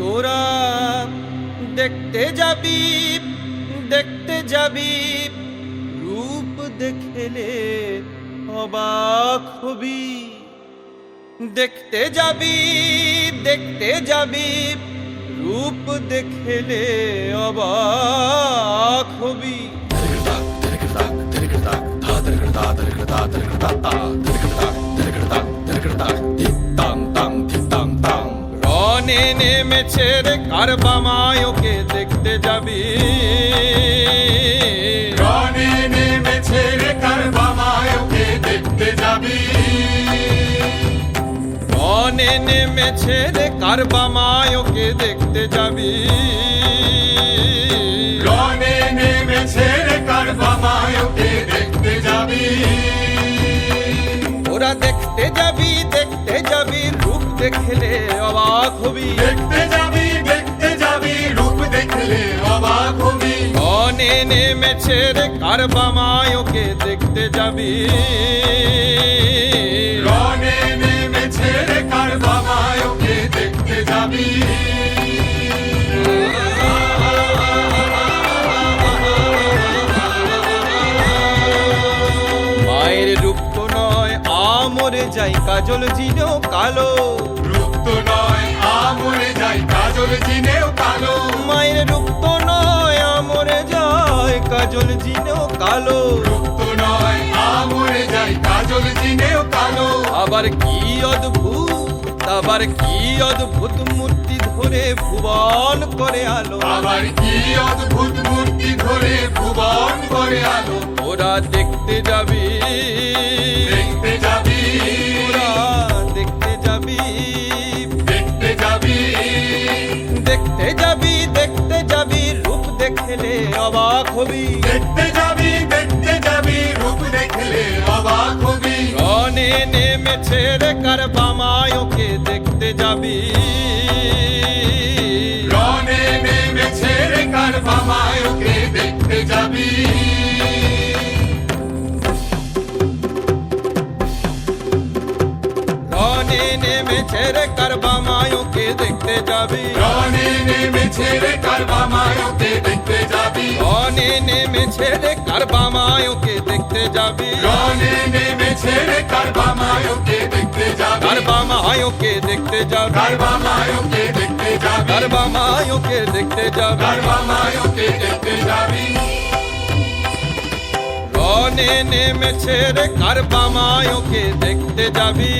তোরা দেখতে যাবি দেখতে যাবি রূপ দেখেলে অবাক হবি দেখতে যাবি দেখতে যাবি রূপ দেখেলে অবাক হবি রনে নেমেছে রে কারবামায়কে দেখতে যাবি? রনে নেমেছে রে কারবামায়কে দেখতে যাবি? রনে নেমেছে রে কারবামায়কে দেখতে যাবি? রনে নেমেছে রে কারবামায়কে দেখতে যাবি? ওরা দেখতে যাবি দেখতে যাবি রূপ দেখলে অবাক হবি। দেখতে যাবি দেখতে যাবি রূপ দেখলে অবাক হবি। রনে নেমেছে রে কারবামায়কে দেখতে যাবি। আমরে যাই কাজল জিনেও কালো। রূপ তো নয় আমরে যাই কাজল জিনেও কালো। মায়ের রূপ তো নয় আমরে যায় কাজল জিনেও কালো। রূপ তো নয় আমরে যাই কাজল জিনেও কালো। আবার কি অদ্ভুত আবার কি অদ্ভুত মূর্তি ধরে ভুবন করে আলো। আবার কি অদ্ভুত মূর্তি ধরে ভুবন করে আলো। ওরা দেখতে যাবে। দেখতে যাবি। দেখতে যাবি। দেখতে যাবি দেখতে যাবি রূপ দেখলে অবাক হবি। দেখতে যাবি দেখতে যাবি রূপ দেখলে অবাক হবি। রনে নেমেছে রে কারবামায়কে দেখতে যাবি। রনে নেমেছে রে কারবামায়কে দেখতে যাবি। রনে নেমেছে রে কারবামায়কে দেখতে যাবি। রনে নেমেছে রে কারবামায়কে দেখতে যাবি। রনে নেমেছে রে কারবামায়কে দেখতে যাবি। রনে নেমেছে রে কারবামায়কে দেখতে যাবি। কারবামায়কে দেখতে যাবি। কারবামায়কে দেখতে যাবি। কারবামায়কে দেখতে যাবি। কারবামায়কে দেখতে যাবি। রনে নেমেছে রে কারবামায়কে দেখতে যাবি?